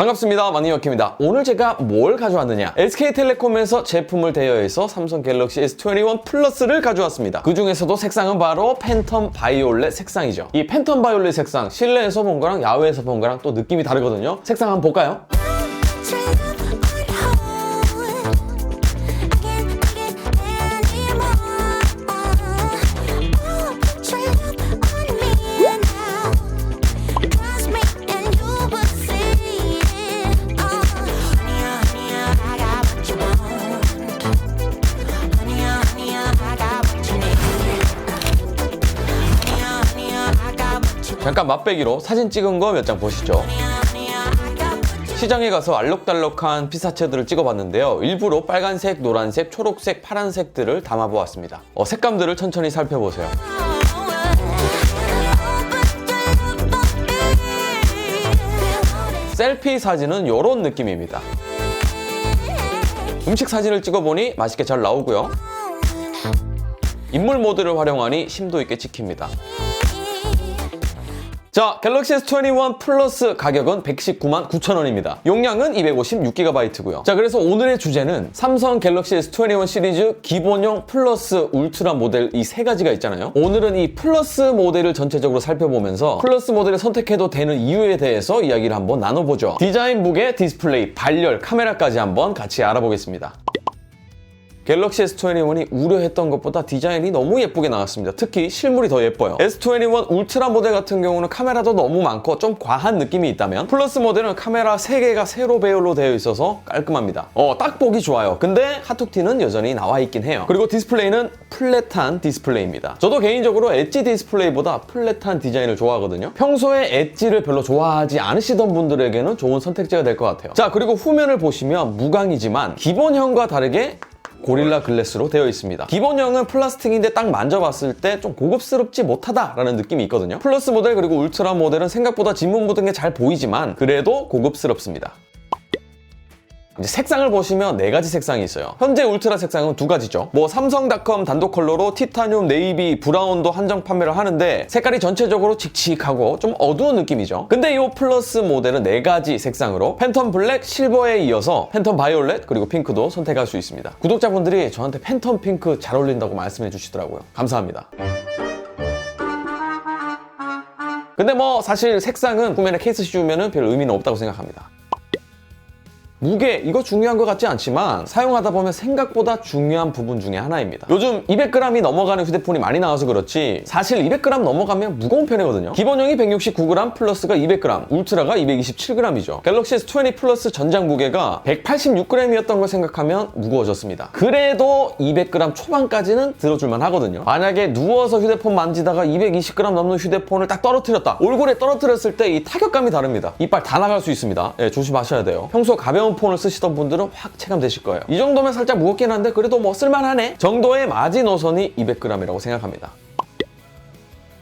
반갑습니다. 마니어킴입니다. 오늘 제가 뭘 가져왔느냐? SK텔레콤에서 제품을 대여해서 삼성 갤럭시 S21 플러스를 가져왔습니다. 그 중에서도 색상은 바로 팬텀 바이올렛 색상이죠. 이 팬텀 바이올렛 색상 실내에서 본 거랑 야외에서 본 거랑 또 느낌이 다르거든요. 색상 한번 볼까요? 잠깐 맛배기로 사진 찍은 거 몇 장 보시죠. 시장에 가서 알록달록한 피사체들을 찍어봤는데요. 일부러 빨간색, 노란색, 초록색, 파란색들을 담아보았습니다. 어, 색감들을 천천히 살펴보세요. 셀피 사진은 이런 느낌입니다. 음식 사진을 찍어보니 맛있게 잘 나오고요. 인물 모드를 활용하니 심도 있게 찍힙니다. 자, 갤럭시 S21 플러스 가격은 119만 9천원입니다. 용량은 256GB고요. 자, 그래서 오늘의 주제는 삼성 갤럭시 S21 시리즈 기본형 플러스 울트라 모델 이 세 가지가 있잖아요. 오늘은 이 플러스 모델을 전체적으로 살펴보면서 플러스 모델을 선택해도 되는 이유에 대해서 이야기를 한번 나눠보죠. 디자인, 무게, 디스플레이, 발열, 카메라까지 한번 같이 알아보겠습니다. 갤럭시 S21이 우려했던 것보다 디자인이 너무 예쁘게 나왔습니다. 특히 실물이 더 예뻐요. S21 울트라 모델 같은 경우는 카메라도 너무 많고 좀 과한 느낌이 있다면 플러스 모델은 카메라 3개가 세로 배열로 되어 있어서 깔끔합니다. 어, 딱 보기 좋아요. 근데 카툭티는 여전히 나와 있긴 해요. 그리고 디스플레이는 플랫한 디스플레이입니다. 저도 개인적으로 엣지 디스플레이보다 플랫한 디자인을 좋아하거든요. 평소에 엣지를 별로 좋아하지 않으시던 분들에게는 좋은 선택지가 될 것 같아요. 자, 그리고 후면을 보시면 무광이지만 기본형과 다르게 고릴라 글래스로 되어 있습니다. 기본형은 플라스틱인데 딱 만져봤을 때 좀 고급스럽지 못하다라는 느낌이 있거든요. 플러스 모델 그리고 울트라 모델은 생각보다 지문 묻은 게 잘 보이지만 그래도 고급스럽습니다. 이제 색상을 보시면 네 가지 색상이 있어요. 현재 울트라 색상은 두 가지죠. 뭐 삼성닷컴 단독 컬러로 티타늄, 네이비, 브라운도 한정 판매를 하는데 색깔이 전체적으로 칙칙하고 좀 어두운 느낌이죠. 근데 이 플러스 모델은 네 가지 색상으로 팬텀 블랙, 실버에 이어서 팬텀 바이올렛 그리고 핑크도 선택할 수 있습니다. 구독자분들이 저한테 팬텀 핑크 잘 어울린다고 말씀해 주시더라고요. 감사합니다. 근데 뭐 사실 색상은 구매나 케이스 씌우면 별 의미는 없다고 생각합니다. 무게 이거 중요한 것 같지 않지만 사용하다 보면 생각보다 중요한 부분 중에 하나입니다. 요즘 200g이 넘어가는 휴대폰이 많이 나와서 그렇지 사실 200g 넘어가면 무거운 편이거든요. 기본형이 169g 플러스가 200g, 울트라가 227g이죠. 갤럭시 S20 플러스 전장 무게가 186g이었던 걸 생각하면 무거워졌습니다. 그래도 200g 초반까지는 들어줄만 하거든요. 만약에 누워서 휴대폰 만지다가 220g 넘는 휴대폰을 딱 떨어뜨렸다. 얼굴에 떨어뜨렸을 때 이 타격감이 다릅니다. 이빨 다 나갈 수 있습니다. 예, 조심하셔야 돼요. 평소 가벼운 폰을 쓰시던 분들은 확 체감되실 거예요. 이 정도면 살짝 무겁긴 한데 그래도 뭐 쓸만하네 정도의 마지노선이 200g이라고 생각합니다.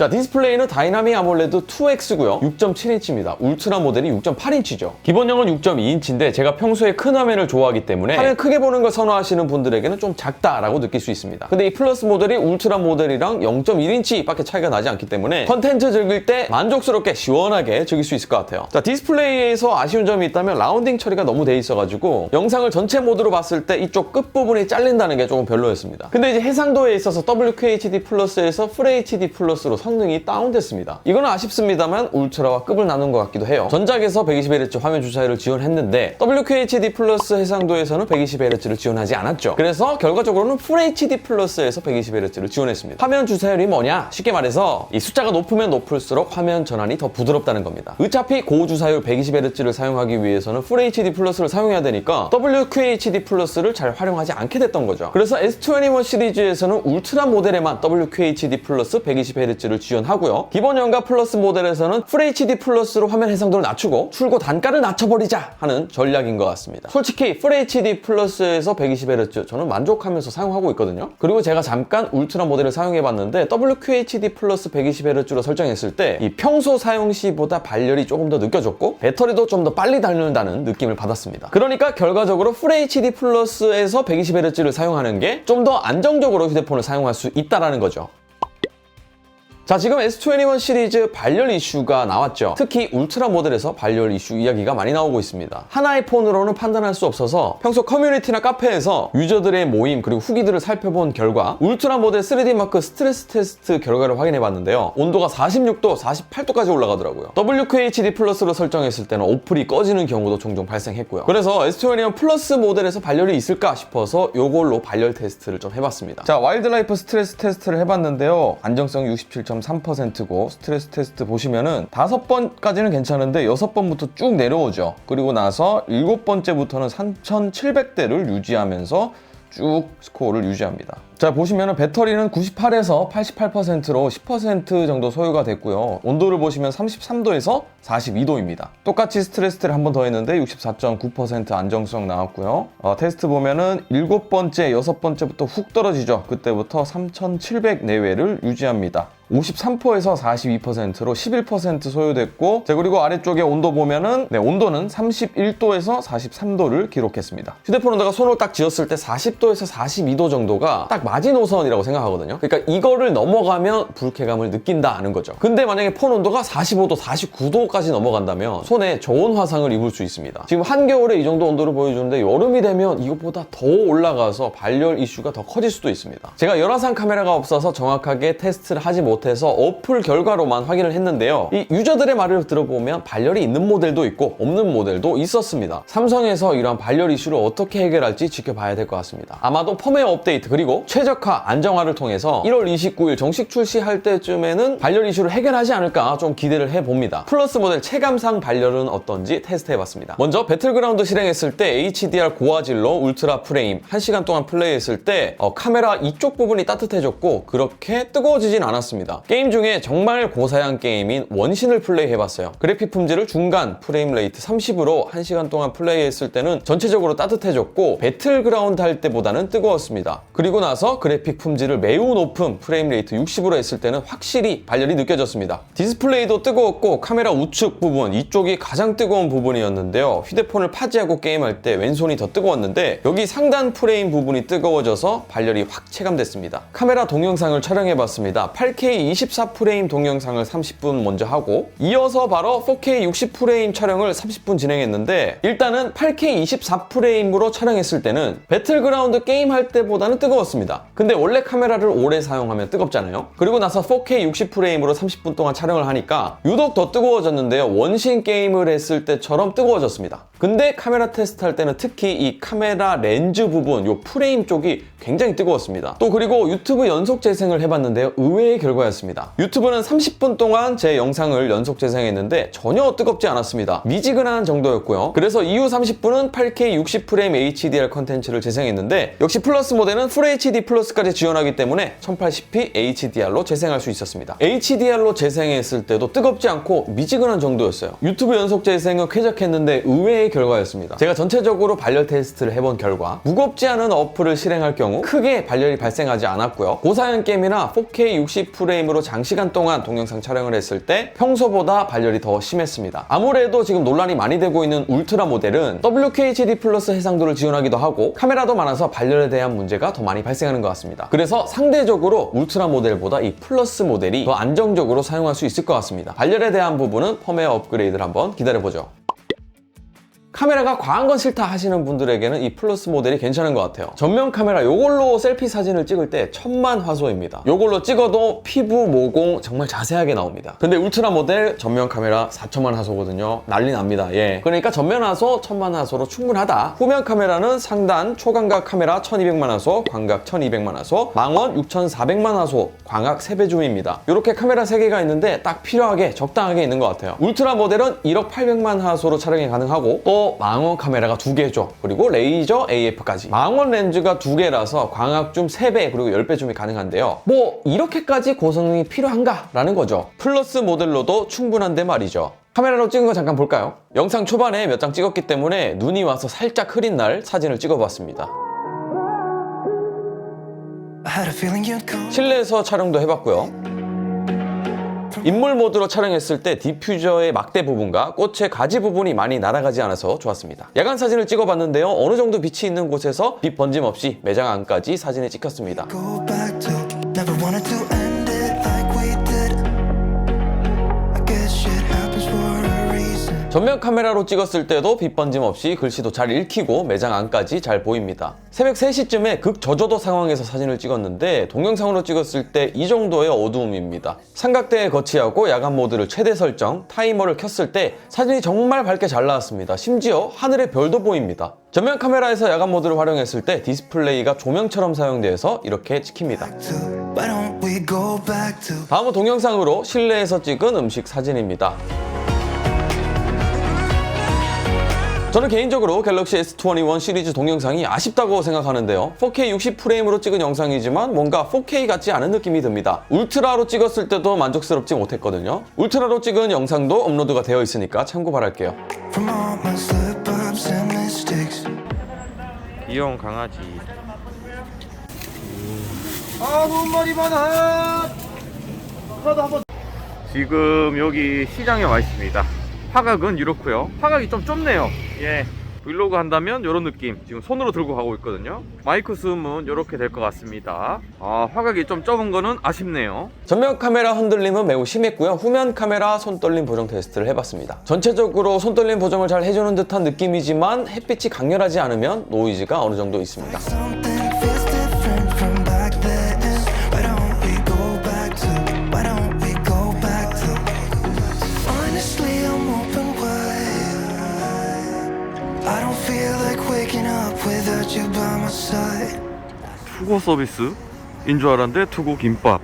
자 디스플레이는 다이나믹 아몰레드 2X고요. 6.7인치입니다. 울트라 모델이 6.8인치죠. 기본형은 6.2인치인데 제가 평소에 큰 화면을 좋아하기 때문에 화면 크게 보는 걸 선호하시는 분들에게는 좀 작다라고 느낄 수 있습니다. 근데 이 플러스 모델이 울트라 모델이랑 0.1인치 밖에 차이가 나지 않기 때문에 컨텐츠 즐길 때 만족스럽게 시원하게 즐길 수 있을 것 같아요. 자 디스플레이에서 아쉬운 점이 있다면 라운딩 처리가 너무 돼 있어가지고 영상을 전체 모드로 봤을 때 이쪽 끝부분이 잘린다는 게 조금 별로였습니다. 근데 이제 해상도에 있어서 WQHD 플러스에서 FHD 플러스로 성능이 다운됐습니다. 이건 아쉽습니다만 울트라와 급을 나눈 것 같기도 해요. 전작에서 120Hz 화면 주사율을 지원했는데 WQHD 플러스 해상도에서는 120Hz를 지원하지 않았죠. 그래서 결과적으로는 FHD 플러스에서 120Hz를 지원했습니다. 화면 주사율이 뭐냐? 쉽게 말해서 이 숫자가 높으면 높을수록 화면 전환이 더 부드럽다는 겁니다. 어차피 고주사율 120Hz를 사용하기 위해서는 FHD 플러스를 사용해야 되니까 WQHD 플러스를 잘 활용하지 않게 됐던 거죠. 그래서 S21 시리즈에서는 울트라 모델에만 WQHD 플러스 120Hz를 지원하고요. 기본형과 플러스 모델에서는 FHD 플러스로 화면 해상도를 낮추고 출고 단가를 낮춰버리자 하는 전략인 것 같습니다. 솔직히 FHD 플러스에서 120Hz 저는 만족하면서 사용하고 있거든요. 그리고 제가 잠깐 울트라 모델을 사용해봤는데 WQHD 플러스 120Hz로 설정했을 때 이 평소 사용 시보다 발열이 조금 더 느껴졌고 배터리도 좀 더 빨리 닳는다는 느낌을 받았습니다. 그러니까 결과적으로 FHD 플러스에서 120Hz를 사용하는 게 좀 더 안정적으로 휴대폰을 사용할 수 있다는 거죠. 자, 지금 S21 시리즈 발열 이슈가 나왔죠. 특히 울트라 모델에서 발열 이슈 이야기가 많이 나오고 있습니다. 하나의 폰으로는 판단할 수 없어서 평소 커뮤니티나 카페에서 유저들의 모임 그리고 후기들을 살펴본 결과 울트라 모델 3D 마크 스트레스 테스트 결과를 확인해 봤는데요. 온도가 46도, 48도까지 올라가더라고요. WQHD 플러스로 설정했을 때는 어플이 꺼지는 경우도 종종 발생했고요. 그래서 S21 플러스 모델에서 발열이 있을까 싶어서 이걸로 발열 테스트를 좀 해봤습니다. 자, 와일드라이프 스트레스 테스트를 해봤는데요. 안정성 67.3%고 스트레스 테스트 보시면은 다섯 번까지는 괜찮은데 여섯 번부터 쭉 내려오죠. 그리고 나서 일곱 번째부터는 3,700대를 유지하면서 쭉 스코어를 유지합니다. 자 보시면은 배터리는 98에서 88%로 10% 정도 소요가 됐고요. 온도를 보시면 33도에서 42도입니다. 똑같이 스트레스 테를 한 번 더 했는데 64.9% 안정성 나왔고요. 어, 테스트 보면은 일곱 번째, 여섯 번째부터 훅 떨어지죠. 그때부터 3,700 내외를 유지합니다. 53%에서 42%로 11% 소요됐고 자 그리고 아래쪽에 온도 보면은 네 온도는 31도에서 43도를 기록했습니다. 휴대폰 온도가 손을 딱 쥐었을 때 40도에서 42도 정도가 딱 마지노선이라고 생각하거든요. 그러니까 이거를 넘어가면 불쾌감을 느낀다는 거죠. 근데 만약에 폰 온도가 45도 49도까지 넘어간다면 손에 좋은 화상을 입을 수 있습니다. 지금 한겨울에 이 정도 온도를 보여주는데 여름이 되면 이것보다 더 올라가서 발열 이슈가 더 커질 수도 있습니다. 제가 열화상 카메라가 없어서 정확하게 테스트를 하지 못 못해서 어플 결과로만 확인을 했는데요. 이 유저들의 말을 들어보면 발열이 있는 모델도 있고 없는 모델도 있었습니다. 삼성에서 이러한 발열 이슈를 어떻게 해결할지 지켜봐야 될 것 같습니다. 아마도 펌웨어 업데이트 그리고 최적화 안정화를 통해서 1월 29일 정식 출시할 때쯤에는 발열 이슈를 해결하지 않을까 좀 기대를 해봅니다. 플러스 모델 체감상 발열은 어떤지 테스트해봤습니다. 먼저 배틀그라운드 실행했을 때 HDR 고화질로 울트라 프레임 1시간 동안 플레이했을 때 어, 카메라 이쪽 부분이 따뜻해졌고 그렇게 뜨거워지진 않았습니다. 게임 중에 정말 고사양 게임인 원신을 플레이해봤어요. 그래픽 품질을 중간 프레임 레이트 30으로 1시간 동안 플레이했을 때는 전체적으로 따뜻해졌고 배틀그라운드 할 때보다는 뜨거웠습니다. 그리고 나서 그래픽 품질을 매우 높은 프레임 레이트 60으로 했을 때는 확실히 발열이 느껴졌습니다. 디스플레이도 뜨거웠고 카메라 우측 부분 이쪽이 가장 뜨거운 부분이었는데요. 휴대폰을 파지하고 게임할 때 왼손이 더 뜨거웠는데 여기 상단 프레임 부분이 뜨거워져서 발열이 확 체감됐습니다. 카메라 동영상을 촬영해봤습니다. 8K 24프레임 동영상을 30분 먼저 하고 이어서 바로 4K 60프레임 촬영을 30분 진행했는데 일단은 8K 24프레임으로 촬영했을 때는 배틀그라운드 게임 할 때보다는 뜨거웠습니다. 근데 원래 카메라를 오래 사용하면 뜨겁잖아요. 그리고 나서 4K 60프레임으로 30분 동안 촬영을 하니까 유독 더 뜨거워졌는데요. 원신 게임을 했을 때처럼 뜨거워졌습니다. 근데 카메라 테스트 할 때는 특히 이 카메라 렌즈 부분, 요 프레임 쪽이 굉장히 뜨거웠습니다. 또 그리고 유튜브 연속 재생을 해봤는데요. 의외의 결과였습니다. 유튜브는 30분 동안 제 영상을 연속 재생했는데 전혀 뜨겁지 않았습니다. 미지근한 정도였고요. 그래서 이후 30분은 8K 60프레임 HDR 컨텐츠를 재생했는데 역시 플러스 모델은 풀 HD 플러스까지 지원하기 때문에 1080p HDR로 재생할 수 있었습니다. HDR로 재생했을 때도 뜨겁지 않고 미지근한 정도였어요. 유튜브 연속 재생은 쾌적했는데 의외의 결과였습니다. 제가 전체적으로 발열 테스트를 해본 결과 무겁지 않은 어플을 실행할 경우 크게 발열이 발생하지 않았고요. 고사양 게임이나 4K 60프레임으로 장시간 동안 동영상 촬영을 했을 때 평소보다 발열이 더 심했습니다. 아무래도 지금 논란이 많이 되고 있는 울트라 모델은 WQHD 플러스 해상도를 지원하기도 하고 카메라도 많아서 발열에 대한 문제가 더 많이 발생하는 것 같습니다. 그래서 상대적으로 울트라 모델보다 이 플러스 모델이 더 안정적으로 사용할 수 있을 것 같습니다. 발열에 대한 부분은 펌웨어 업그레이드를 한번 기다려보죠. 카메라가 과한 건 싫다 하시는 분들에게는 이 플러스 모델이 괜찮은 것 같아요. 전면 카메라 이걸로 셀피 사진을 찍을 때 천만 화소입니다. 이걸로 찍어도 피부, 모공 정말 자세하게 나옵니다. 근데 울트라 모델 전면 카메라 4천만 화소거든요. 난리 납니다. 예. 그러니까 전면 화소 천만 화소로 충분하다. 후면 카메라는 상단 초광각 카메라 1200만 화소 광각 1200만 화소 망원 6400만 화소 광학 3배 줌입니다. 이렇게 카메라 3개가 있는데 딱 필요하게 적당하게 있는 것 같아요. 울트라 모델은 1억 800만 화소로 촬영이 가능하고 또 망원 카메라가 두 개죠. 그리고 레이저 AF까지. 망원 렌즈가 두 개라서 광학 줌 3배 그리고 10배 줌이 가능한데요. 뭐 이렇게까지 고성능이 필요한가? 라는 거죠. 플러스 모델로도 충분한데 말이죠. 카메라로 찍은 거 잠깐 볼까요? 영상 초반에 몇 장 찍었기 때문에 눈이 와서 살짝 흐린 날 사진을 찍어봤습니다. 실내에서 촬영도 해봤고요. 인물 모드로 촬영했을 때 디퓨저의 막대 부분과 꽃의 가지 부분이 많이 날아가지 않아서 좋았습니다. 야간 사진을 찍어봤는데요. 어느 정도 빛이 있는 곳에서 빛 번짐 없이 매장 안까지 사진을 찍혔습니다. 전면 카메라로 찍었을 때도 빛 번짐 없이 글씨도 잘 읽히고 매장 안까지 잘 보입니다. 새벽 3시쯤에 극저조도 상황에서 사진을 찍었는데 동영상으로 찍었을 때 이 정도의 어두움입니다. 삼각대에 거치하고 야간 모드를 최대 설정, 타이머를 켰을 때 사진이 정말 밝게 잘 나왔습니다. 심지어 하늘의 별도 보입니다. 전면 카메라에서 야간 모드를 활용했을 때 디스플레이가 조명처럼 사용돼서 이렇게 찍힙니다. 다음은 동영상으로 실내에서 찍은 음식 사진입니다. 저는 개인적으로 갤럭시 S21 시리즈 동영상이 아쉽다고 생각하는데요. 4K 60프레임으로 찍은 영상이지만 뭔가 4K 같지 않은 느낌이 듭니다. 울트라로 찍었을 때도 만족스럽지 못했거든요. 울트라로 찍은 영상도 업로드가 되어 있으니까 참고 바랄게요. 귀여운 강아지 아 너무 말이 많아 나도 한번 지금 여기 시장에 와 있습니다 화각은 이렇고요. 화각이 좀 좁네요. 예. 브이로그 한다면 이런 느낌. 지금 손으로 들고 가고 있거든요. 마이크 줌은 이렇게 될 것 같습니다. 아 화각이 좀 좁은 거는 아쉽네요. 전면 카메라 흔들림은 매우 심했고요. 후면 카메라 손떨림 보정 테스트를 해봤습니다. 전체적으로 손떨림 보정을 잘 해주는 듯한 느낌이지만 햇빛이 강렬하지 않으면 노이즈가 어느 정도 있습니다. 투고 서비스 인 줄 알았는데 투고 김밥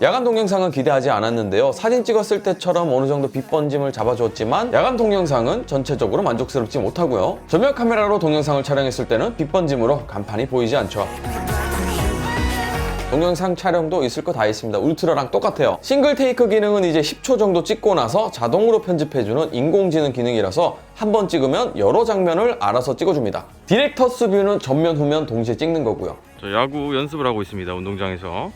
야간 동영상은 기대하지 않았는데요. 사진 찍었을 때처럼 어느 정도 빛번짐을 잡아주었지만 야간 동영상은 전체적으로 만족스럽지 못하고요. 전면 카메라로 동영상을 촬영했을 때는 빛번짐으로 간판이 보이지 않죠. 동영상 촬영도 있을 거 다 있습니다. 울트라랑 똑같아요. 싱글 테이크 기능은 이제 10초 정도 찍고 나서 자동으로 편집해주는 인공지능 기능이라서 한 번 찍으면 여러 장면을 알아서 찍어줍니다. 디렉터스 뷰는 전면 후면 동시에 찍는 거고요. 저 야구 연습을 하고 있습니다 운동장에서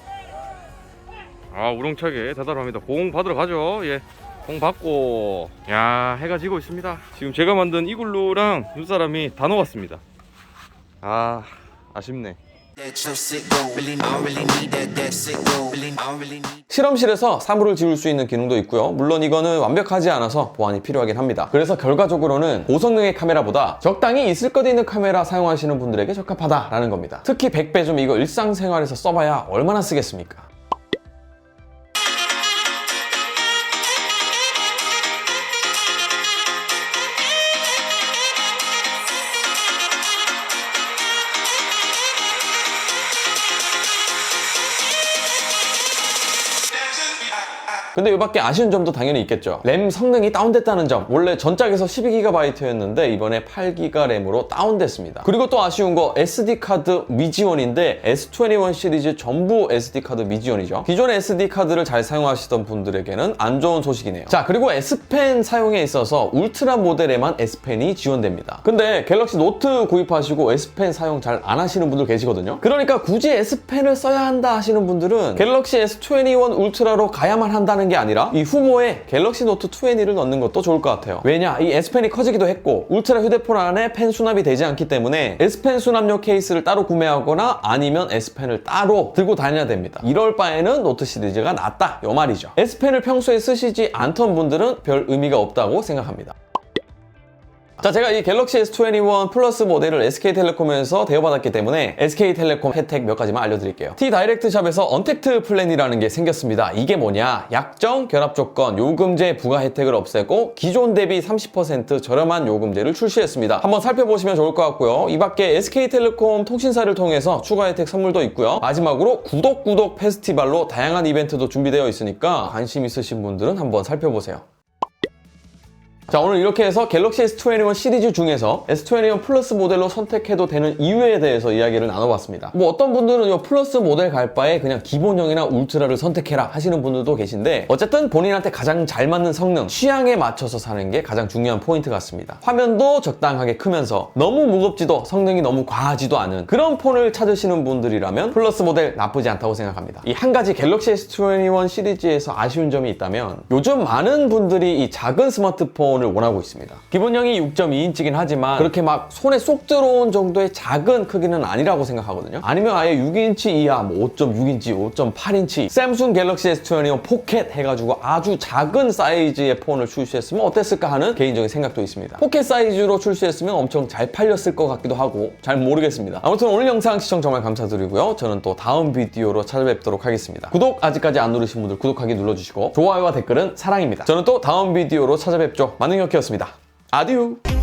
아 우렁차게 대단합니다 공 받으러 가죠 예 공 받고 야 해가 지고 있습니다 지금 제가 만든 이글루랑 눈사람이 다 녹았습니다 아 아쉽네 실험실에서 사물을 지울 수 있는 기능도 있고요. 물론 이거는 완벽하지 않아서 보완이 필요하긴 합니다. 그래서 결과적으로는 고성능의 카메라보다 적당히 있을 것 있는 카메라 사용하시는 분들에게 적합하다라는 겁니다. 특히 100배 좀 이거 일상생활에서 써봐야 얼마나 쓰겠습니까? 근데 이 밖에 아쉬운 점도 당연히 있겠죠. 램 성능이 다운됐다는 점. 원래 전작에서 12GB였는데 이번에 8GB 램으로 다운됐습니다. 그리고 또 아쉬운 거 SD카드 미지원인데 S21 시리즈 전부 SD카드 미지원이죠. 기존 SD카드를 잘 사용하시던 분들에게는 안 좋은 소식이네요. 자, 그리고 S펜 사용에 있어서 울트라 모델에만 S펜이 지원됩니다. 근데 갤럭시 노트 구입하시고 S펜 사용 잘 안 하시는 분들 계시거든요. 그러니까 굳이 S펜을 써야 한다 하시는 분들은 갤럭시 S21 울트라로 가야만 한다는 게 아니라 이 후모에 갤럭시 노트 20를 넣는 것도 좋을 것 같아요. 왜냐? 이 S펜이 커지기도 했고 울트라 휴대폰 안에 펜 수납이 되지 않기 때문에 S펜 수납용 케이스를 따로 구매하거나 아니면 S펜을 따로 들고 다녀야 됩니다. 이럴 바에는 노트 시리즈가 낫다. 요 말이죠. S펜을 평소에 쓰시지 않던 분들은 별 의미가 없다고 생각합니다. 자, 제가 이 갤럭시 S21 플러스 모델을 SK텔레콤에서 대여받았기 때문에 SK텔레콤 혜택 몇 가지만 알려드릴게요. T 다이렉트 샵에서 언택트 플랜이라는 게 생겼습니다. 이게 뭐냐? 약정, 결합 조건, 요금제 부과 혜택을 없애고 기존 대비 30% 저렴한 요금제를 출시했습니다. 한번 살펴보시면 좋을 것 같고요. 이 밖에 SK텔레콤 통신사를 통해서 추가 혜택 선물도 있고요. 마지막으로 구독 구독 페스티벌로 다양한 이벤트도 준비되어 있으니까 관심 있으신 분들은 한번 살펴보세요. 자 오늘 이렇게 해서 갤럭시 S21 시리즈 중에서 S21 플러스 모델로 선택해도 되는 이유에 대해서 이야기를 나눠봤습니다. 뭐 어떤 분들은 이 플러스 모델 갈 바에 그냥 기본형이나 울트라를 선택해라 하시는 분들도 계신데 어쨌든 본인한테 가장 잘 맞는 성능, 취향에 맞춰서 사는 게 가장 중요한 포인트 같습니다. 화면도 적당하게 크면서 너무 무겁지도 성능이 너무 과하지도 않은 그런 폰을 찾으시는 분들이라면 플러스 모델 나쁘지 않다고 생각합니다. 이 한 가지 갤럭시 S21 시리즈에서 아쉬운 점이 있다면 요즘 많은 분들이 이 작은 스마트폰 폰을 원하고 있습니다. 기본형이 6.2인치긴 하지만 그렇게 막 손에 쏙 들어온 정도의 작은 크기는 아니라고 생각하거든요. 아니면 아예 6인치 이하, 뭐 5.6인치, 5.8인치, 샘숭 갤럭시 S21 포켓 해가지고 아주 작은 사이즈의 폰을 출시했으면 어땠을까 하는 개인적인 생각도 있습니다. 포켓 사이즈로 출시했으면 엄청 잘 팔렸을 것 같기도 하고 잘 모르겠습니다. 아무튼 오늘 영상 시청 정말 감사드리고요. 저는 또 다음 비디오로 찾아뵙도록 하겠습니다. 구독 아직까지 안 누르신 분들 구독하기 눌러주시고 좋아요와 댓글은 사랑입니다. 저는 또 다음 비디오로 찾아뵙죠. 만능혁이었습니다. 아디우!